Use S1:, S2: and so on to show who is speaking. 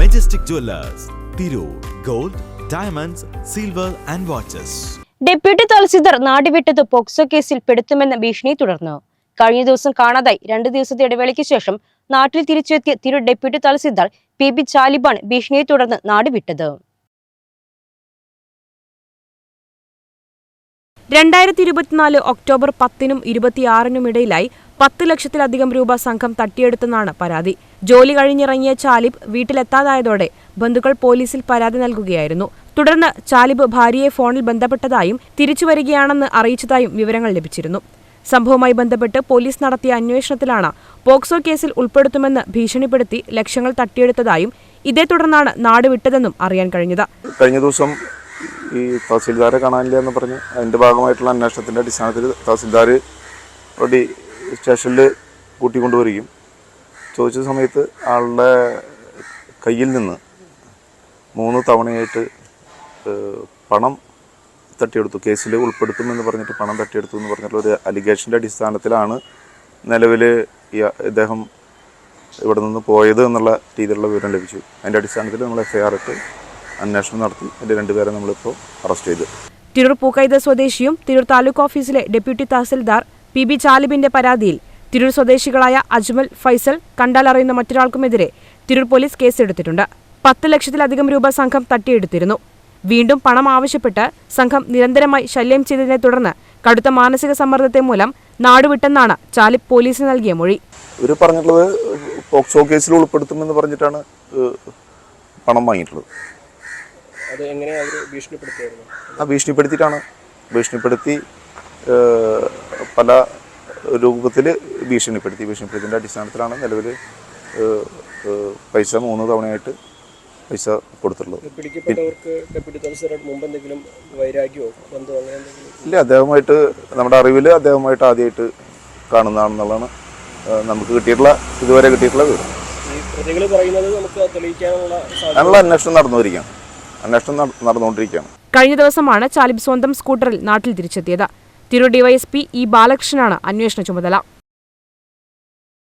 S1: Majestic jewellers Tirur gold diamonds silver and watches
S2: deputy tahsildar നാടുവിട്ടത് POCSO കേസിൽ പെടുത്തുമെന്ന ഭീഷണി തുടർന്നു. കഴിഞ്ഞ ദിവസം കാണാതായി. രണ്ടു ദിവസത്തെ ഇടവേളയ്ക്ക് ശേഷം നാട്ടിൽ തിരിച്ചെത്തിയ തിരു ഡെപ്യൂട്ടി തഹസിൽദാർ പി ബി ചാലിബാണ് ഭീഷണിയെ തുടർന്ന് നാടുവിട്ടത്. രണ്ടായിരത്തി ഇരുപത്തിനാല് ഒക്ടോബർ പത്തിനും ഇരുപത്തിയാറിനും ഇടയിലായി പത്ത് ലക്ഷത്തിലധികം രൂപ സംഘം തട്ടിയെടുത്തെന്നാണ് പരാതി. ജോലി കഴിഞ്ഞിറങ്ങിയ ചാലിബ് വീട്ടിലെത്താതായതോടെ ബന്ധുക്കൾ പോലീസിൽ പരാതി നൽകുകയായിരുന്നു. തുടർന്ന് ചാലിബ് ഭാര്യയെ ഫോണിൽ ബന്ധപ്പെട്ടതായും തിരിച്ചു വരികയാണെന്ന് അറിയിച്ചതായും വിവരങ്ങൾ ലഭിച്ചിരുന്നു. സംഭവവുമായി ബന്ധപ്പെട്ട് പോലീസ് നടത്തിയ അന്വേഷണത്തിലാണ് പോക്സോ കേസിൽ ഉൾപ്പെടുത്തുമെന്ന് ഭീഷണിപ്പെടുത്തി ലക്ഷങ്ങൾ തട്ടിയെടുത്തതായും ഇതേ തുടർന്നാണ് നാടുവിട്ടതെന്നും അറിയാൻ കഴിഞ്ഞത്.
S3: കഴിഞ്ഞ ദിവസം ഈ തഹസിൽദാരെ കാണാനില്ല എന്ന് പറഞ്ഞ് അതിന്റെ ഭാഗമായിട്ടുള്ള അന്വേഷണത്തിന്റെ അടിസ്ഥാനത്തിൽ തഹസിൽദാർ ഓടി സ്റ്റേഷനിൽ കൂട്ടിക്കൊണ്ടുവരികയും ചോദിച്ച സമയത്ത് ആളുടെ കയ്യിൽ നിന്ന് മൂന്ന് തവണയായിട്ട് പണം തട്ടിയെടുത്തു. കേസിൽ ഉൾപ്പെടുത്തുമെന്ന് പറഞ്ഞിട്ട് പണം തട്ടിയെടുത്തു എന്ന് പറഞ്ഞിട്ടുള്ള ഒരു അലിഗേഷന്റെ അടിസ്ഥാനത്തിലാണ് നിലവിൽ ഇദ്ദേഹം ഇവിടെ നിന്ന് പോയത് എന്നുള്ള രീതിയിലുള്ള വിവരം ലഭിച്ചു. അതിന്റെ അടിസ്ഥാനത്തിൽ നമ്മൾ എഫ് ഐ ആർ ഇട്ട് അന്വേഷണം നടത്തി. അതിന്റെ രണ്ടുപേരെ നമ്മളിപ്പോൾ അറസ്റ്റ് ചെയ്തു.
S2: തിരൂർ പൂക്കൈത സ്വദേശിയും തിരൂർ താലൂക്ക് ഓഫീസിലെ ഡെപ്യൂട്ടി തഹസിൽദാർ പി ബി ചാലിബിന്റെ പരാതിയിൽ തിരൂർ സ്വദേശികളായ അജ്മൽ ഫൈസൽ കണ്ടാലറിയുന്ന മറ്റൊരാൾക്കുമെതിരെ തിരൂർ പോലീസ് കേസെടുത്തിട്ടുണ്ട്. പത്ത് ലക്ഷത്തിലധികം രൂപ സംഘം തട്ടിയെടുത്തിരുന്നു. വീണ്ടും പണം ആവശ്യപ്പെട്ട് സംഘം നിരന്തരമായി ശല്യം ചെയ്തതിനെ തുടർന്ന് കടുത്ത മാനസിക സമ്മർദ്ദത്തെ മൂലം നാടുവിട്ടെന്നാണ് ചാലിബ് പോലീസിന് നൽകിയ മൊഴി.
S3: ഇവർ പറഞ്ഞിട്ടുള്ളത് പോക്സോ കേസിൽ ഉൾപ്പെടുത്തുമെന്ന് പറഞ്ഞിട്ടാണ് പണം വാങ്ങിയിട്ടുള്ളത്.
S4: അത് എങ്ങനെയാണ് അവർ ഭീഷണിപ്പെടുത്തിയായിരുന്നു?
S3: ആ ഭീഷണിപ്പെടുത്തിയിട്ടാണ്. ഭീഷണിപ്പെടുത്തി പല രൂപത്തിൽ ഭീഷണിപ്പെടുത്തി. ഭീഷണിപ്പെടുത്തിന്റെ അടിസ്ഥാനത്തിലാണ് നിലവിൽ പൈസ മൂന്ന് തവണയായിട്ട് പൈസ കൊടുത്തിട്ടുള്ളത്. ഇല്ല അദ്ദേഹമായിട്ട് നമ്മുടെ അറിവിൽ അദ്ദേഹമായിട്ട് ആദ്യമായിട്ട് കാണുന്നതാണെന്നുള്ളതാണ് നമുക്ക് കിട്ടിയിട്ടുള്ള ഇതുവരെ കിട്ടിയിട്ടുള്ള വിവരം. അതിനുള്ള അന്വേഷണം നടന്നുവരികയാണ് അന്വേഷണം നട- നടന്നുകൊണ്ടിരിക്കുകയാണ്.
S2: കഴിഞ്ഞ ദിവസമാണ് ചാലിബ് സ്വന്തം സ്കൂട്ടറിൽ നാട്ടിൽ തിരിച്ചെത്തിയത്. തിരു ഡിവൈഎസ്പി ഇ ബാലകൃഷ്ണനാണ് അന്വേഷണ ചുമതല.